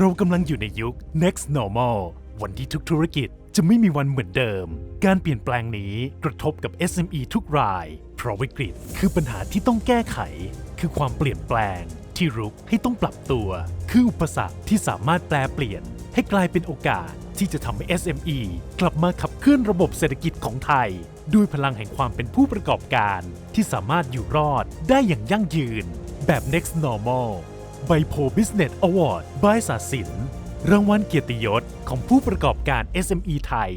เรากำลังอยู่ในยุค next normal วันที่ทุกธุรกิจจะไม่มีวันเหมือนเดิม การเปลี่ยนแปลงนี้กระทบกับ SME ทุกราย เพราะวิกฤตคือปัญหาที่ต้องแก้ไข คือความเปลี่ยนแปลง ที่รุกให้ต้องปรับตัว คืออุปสรรคที่สามารถแปลเปลี่ยน ให้กลายเป็นโอกาสที่จะทำให้ SME กลับมาขับเคลื่อนระบบเศรษฐกิจของไทย ด้วยพลังแห่งความเป็นผู้ประกอบการ ที่สามารถอยู่รอดได้อย่างยั่งยืน แบบ next normal ไบโพ Business Award บายสาสิน รางวัลเกียรติยศของผู้ประกอบการ SME ไทย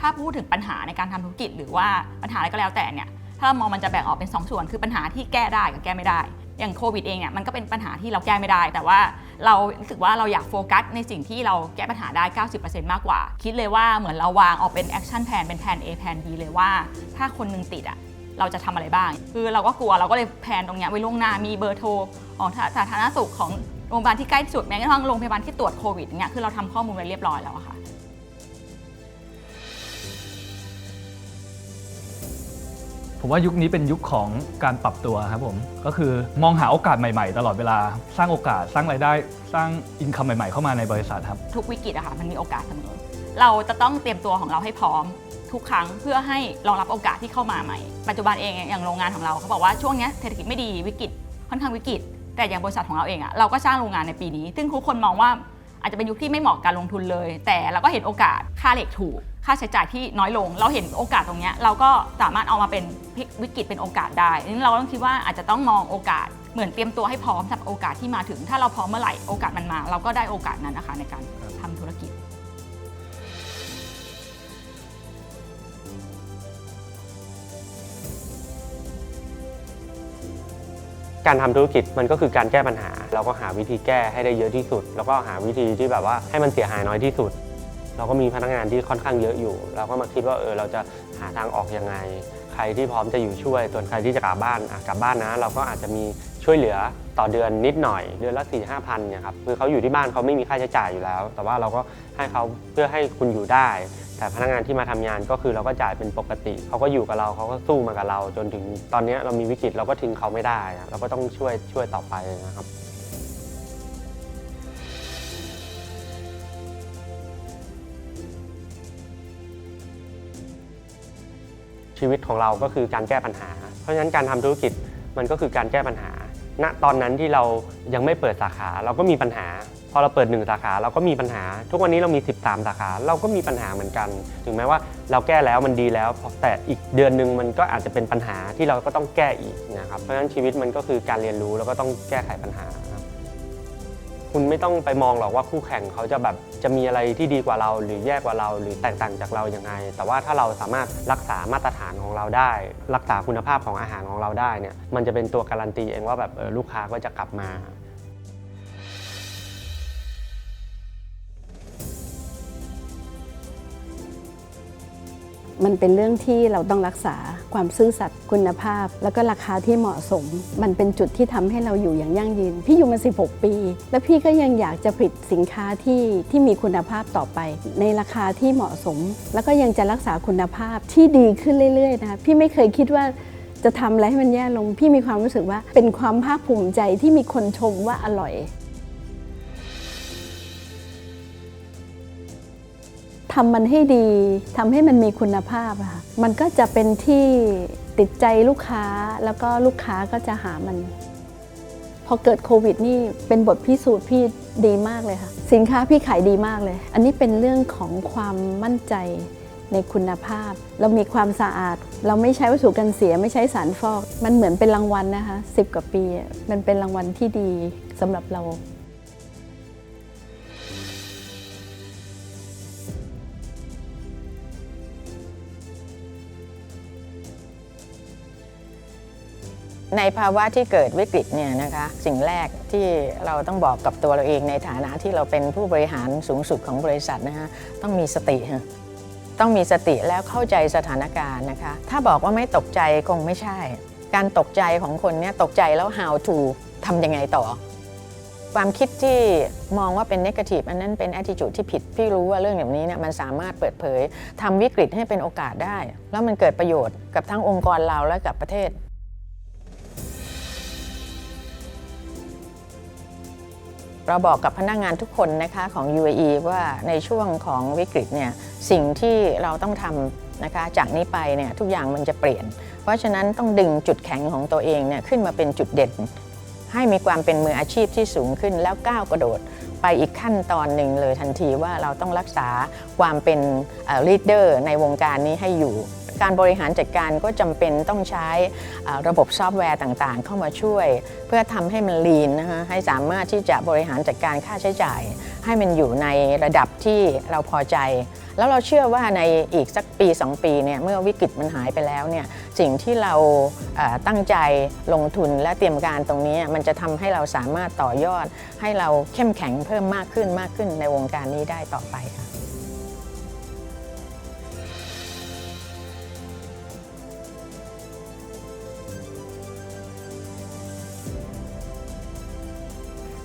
ถ้าพูดถึงปัญหาในการทำธุรกิจหรือว่าปัญหาอะไรก็แล้วแต่เนี่ย ถ้าเรามองมันจะแบ่งออกเป็น 2 ส่วน คือปัญหาที่แก้ได้กับแก้ไม่ได้ อย่างโควิดเองเนี่ยมันก็เป็นปัญหาที่เราแก้ไม่ได้ แต่ว่าเรารู้สึกว่าเราอยากโฟกัสในสิ่งที่เราแก้ปัญหาได้ 90%มากกว่า คิดเลยว่าเหมือนเราวางออกเป็นแอคชั่นแ n นเป็นแผน A แผน B เลยว่า ถ้าคนหนึงติดอะ เราจะทำอะไรบ้าง คือเราก็กลัวเราก็เลยแผนตรงเนี้ยไว้ล่วงหน้ามีเบอร์โทรของสาธารณสุขของโรงพยาบาลที่ใกล้ที่สุดแม้กระทั่งโรงพยาบาลที่ตรวจโควิดเนี่ยคือเราทำข้อมูลไว้เรียบร้อยแล้วอะค่ะผมว่ายุคนี้เป็นยุคของการปรับตัวครับผมก็คือมองหาโอกาสใหม่ๆ ตลอดเวลาสร้างโอกาสสร้างรายได้ สร้างอินคัมใหม่ๆ เข้ามาในบริษัทครับ ทุกวิกฤตอะค่ะมันมีโอกาสเสมอเราจะต้องเตรียมตัวของเราให้พร้อม ทุกครั้งเพื่อให้รองรับโอกาสที่เข้ามาใหม่ ปัจจุบันเองอย่างโรงงานของเราเขาบอกว่าช่วงเนี้ยเศรษฐกิจไม่ดีวิกฤตค่อนข้างวิกฤต แต่อย่างบริษัทของเราเองอะเราก็สร้างโรงงานในปีนี้ ซึ่งทุกคนมองว่าอาจจะเป็นยุคที่ไม่เหมาะกับการลงทุนเลย แต่เราก็เห็นโอกาสค่าเหล็กถูก ค่าใช้จ่ายที่น้อยลง เราเห็นโอกาสตรงเนี้ยเราก็สามารถเอามาเป็นพลิกวิกฤตเป็นโอกาสได้ดังนั้นเราต้องคิดว่าอาจจะต้องมองโอกาสเหมือนเตรียมตัวให้พร้อมสำหรับโอกาสที่มาถึง ถ้าเราพร้อมเมื่อไหร่โอกาสมันมา เราก็ได้โอกาสนั้นนะคะในการทำธุรกิจ การทำธุรกิจมันก็คือการแก้ปัญหา เราก็หาวิธีแก้ให้ได้เยอะที่สุด แล้วก็หาวิธีที่แบบว่าให้มันเสียหายน้อยที่สุด เราก็มีพนักงานที่ค่อนข้างเยอะอยู่ เราก็มาคิดว่าเออเราจะหาทางออกยังไง ใครที่พร้อมจะอยู่ช่วย ส่วนใครที่จะกลับบ้านกลับบ้านนะ เราก็อาจจะมีช่วยเหลือต่อเดือนนิดหน่อย เดือนละ4ี่ห้าพันเนี่ยครับคือเขาอยู่ที่บ้านเขาไม่มีค่าใช้จ่ายอยู่แล้ว แต่ว่าเราก็ให้เขาเพื่อให้คุณอยู่ได้ แต่พนักงานที่มาทำงานก็คือเราก็จ่ายเป็นปกติ เขาก็อยู่กับเราเขาก็สู้มากับเรา จนถึงตอนนี้เรามีวิกฤตเราก็ทิ้งเขาไม่ได้ เราก็ต้องช่วยช่วยต่อไปนะครับชีวิตของเราก็คือการแก้ปัญหา เพราะฉะนั้นการทำธุรกิจมันก็คือการแก้ปัญหา ณตอนนั้นที่เรายังไม่เปิดสาขาเราก็มีปัญหา พอเราเปิดหนึ่งสาขาเราก็มีปัญหา ทุกวันนี้เรามี 13 สาขาเราก็มีปัญหาเหมือนกัน ถึงแม้ว่าเราแก้แล้วมันดีแล้ว แต่อีกเดือนหนึ่งมันก็อาจจะเป็นปัญหาที่เราก็ต้องแก้อีกนะครับเพราะฉะนั้นชีวิตมันก็คือการเรียนรู้แล้วก็ต้องแก้ไขปัญหา คุณไม่ต้องไปมองหรอกว่าคู่แข่งเขาจะแบบ จะมีอะไรที่ดีกว่าเรา หรือแย่กว่าเรา หรือแตกต่างจากเราอย่างไง แต่ว่าถ้าเราสามารถรักษามาตรฐานของเราได้ รักษาคุณภาพของอาหารของเราได้เนี่ยมันจะเป็นตัวการันตีเองว่าแบบเออลูกค้าก็จะกลับมา มันเป็นเรื่องที่เราต้องรักษาความซื่อสัตย์คุณภาพ แล้วก็ราคาที่เหมาะสม มันเป็นจุดที่ทำให้เราอยู่อย่างยั่งยืน พี่อยู่มา 16 ปี แล้วพี่ก็ยังอยากจะผลิตสินค้าที่ที่มีคุณภาพต่อไป ในราคาที่เหมาะสม แล้วก็ยังจะรักษาคุณภาพที่ดีขึ้นเรื่อยๆนะคะพี่ไม่เคยคิดว่าจะทำอะไรให้มันแย่ลง พี่มีความรู้สึกว่าเป็นความภาคภูมิใจที่มีคนชมว่าอร่อย ทำมันให้ดีทำให้มันมีคุณภาพอะค่ะมันก็จะเป็นที่ติดใจลูกค้าแล้วก็ลูกค้าก็จะหามัน พอเกิดโควิดนี่เป็นบทพิสูจน์พี่ดีมากเลยค่ะ สินค้าพี่ขายดีมากเลย อันนี้เป็นเรื่องของความมั่นใจในคุณภาพ เรามีความสะอาด เราไม่ใช้วัตถุกันเสียไม่ใช้สารฟอก มันเหมือนเป็นรางวัลนะคะสิบกว่าปี มันเป็นรางวัลที่ดีสำหรับเรา ในภาวะที่เกิดวิกฤตเนี่ยนะคะสิ่งแรกที่เราต้องบอกกับตัวเราเองในฐานะที่เราเป็นผู้บริหารสูงสุดของบริษัทนะคะต้องมีสติฮะต้องมีสติแล้วเข้าใจสถานการณ์นะคะ ถ้าบอกว่าไม่ตกใจคงไม่ใช่ การตกใจของคนเนี่ยตกใจแล้ว how to ทำยังไงต่อ ความคิดที่มองว่าเป็นนกาทีฟอันนั้นเป็น attitude ที่ผิด พี่รู้ว่าเรื่องแบบนี้เนี่ยมันสามารถเปิดเผยทำวิกฤตให้เป็นโอกาสได้ แล้วมันเกิดประโยชน์กับทั้งองค์กรเราและกับประเทศ เราบอกกับพนักงานทุกคนนะคะของ UAE ว่าในช่วงของวิกฤตเนี่ยสิ่งที่เราต้องทำนะคะจากนี้ไปเนี่ยทุกอย่างมันจะเปลี่ยน เพราะฉะนั้นต้องดึงจุดแข็งของตัวเองเนี่ยขึ้นมาเป็นจุดเด่น ให้มีความเป็นมืออาชีพที่สูงขึ้นแล้วก้าวกระโดดไปอีกขั้นตอนหนึ่งเลยทันทีว่าเราต้องรักษาความเป็นลีดเดอร์ในวงการนี้ให้อยู่ การบริหารจัดการก็จำเป็นต้องใช้ระบบซอฟต์แวร์ต่างๆ เข้ามาช่วย เพื่อทำให้มันลีนนะคะให้สามารถที่จะบริหารจัดการค่าใช้จ่าย ให้มันอยู่ในระดับที่เราพอใจ แล้วเราเชื่อว่าในอีกสักปี 2 ปีเนี่ยเมื่อวิกฤตมันหายไปแล้วเนี่ยสิ่งที่เราตั้งใจลงทุนและเตรียมการตรงนี้มันจะทำให้เราสามารถต่อยอด ให้เราเข้มแข็งเพิ่มมากขึ้นมากขึ้นในวงการนี้ได้ต่อไปค่ะ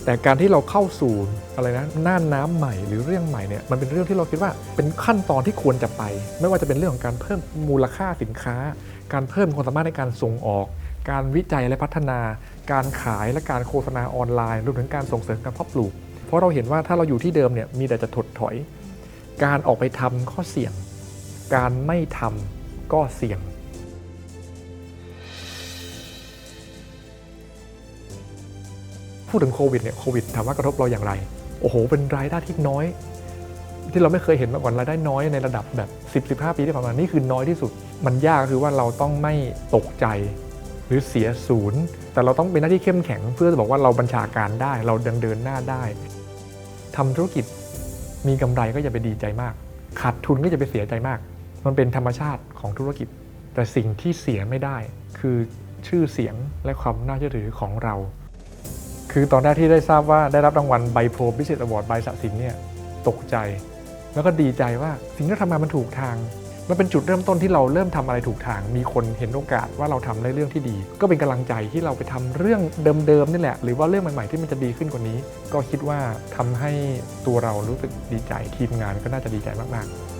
แต่การที่เราเข้าสู่อะไรนะน่านน้ำใหม่หรือเรื่องใหม่เนี่ยมันเป็นเรื่องที่เราคิดว่าเป็นขั้นตอนที่ควรจะไป ไม่ว่าจะเป็นเรื่องของการเพิ่มมูลค่าสินค้า การเพิ่มความสามารถในการส่งออก การวิจัยและพัฒนา การขายและการโฆษณาออนไลน์รวมถึงการส่งเสริมการเพาะปลูก เพราะเราเห็นว่าถ้าเราอยู่ที่เดิมเนี่ยมีแต่จะถดถอย การออกไปทำก็เสี่ยง การไม่ทำก็เสี่ยง ดถึงโควิดเนี่ยโควิดถามว่ากระทบเราอย่างไร โอ้โห เป็นรายได้ที่น้อย ที่เราไม่เคยเห็นมาก่อนรายได้น้อยในระดับแบบ 10-15 ปีที่ผ่านมานี่คือน้อยที่สุด มันยากคือว่าเราต้องไม่ตกใจหรือเสียศูนย์ แต่เราต้องเป็นหน้าที่เข้มแข็ง เพื่อจะบอกว่าเราบัญชาการได้ เราเดินเดินหน้าได้ทำธุรกิจมีกำไรก็อย่าไปดีใจมาก ขาดทุนก็อย่าไปเสียใจมาก มันเป็นธรรมชาติของธุรกิจ แต่สิ่งที่เสียไม่ได้ คือชื่อเสียงและความน่าเชื่อถือของเรา คือตอนแรกที่ได้ทราบว่าได้รับรางวัลไบโพรบิสเนสอวอร์ดใบสะสินเนี่ยตกใจ แล้วก็ดีใจว่าสิ่งที่เราทำงามันถูกทาง มันเป็นจุดเริ่มต้นที่เราเริ่มทำอะไรถูกทาง มีคนเห็นโอกาสว่าเราทำในเรื่องที่ดี ก็เป็นกำลังใจที่เราไปทำเรื่องเดิมๆนี่แหละ หรือว่าเรื่องใหม่ๆที่มันจะดีขึ้นกว่านี้ ก็คิดว่าทำให้ตัวเรารู้สึกดีใจทีมงานก็น่าจะดีใจมากๆ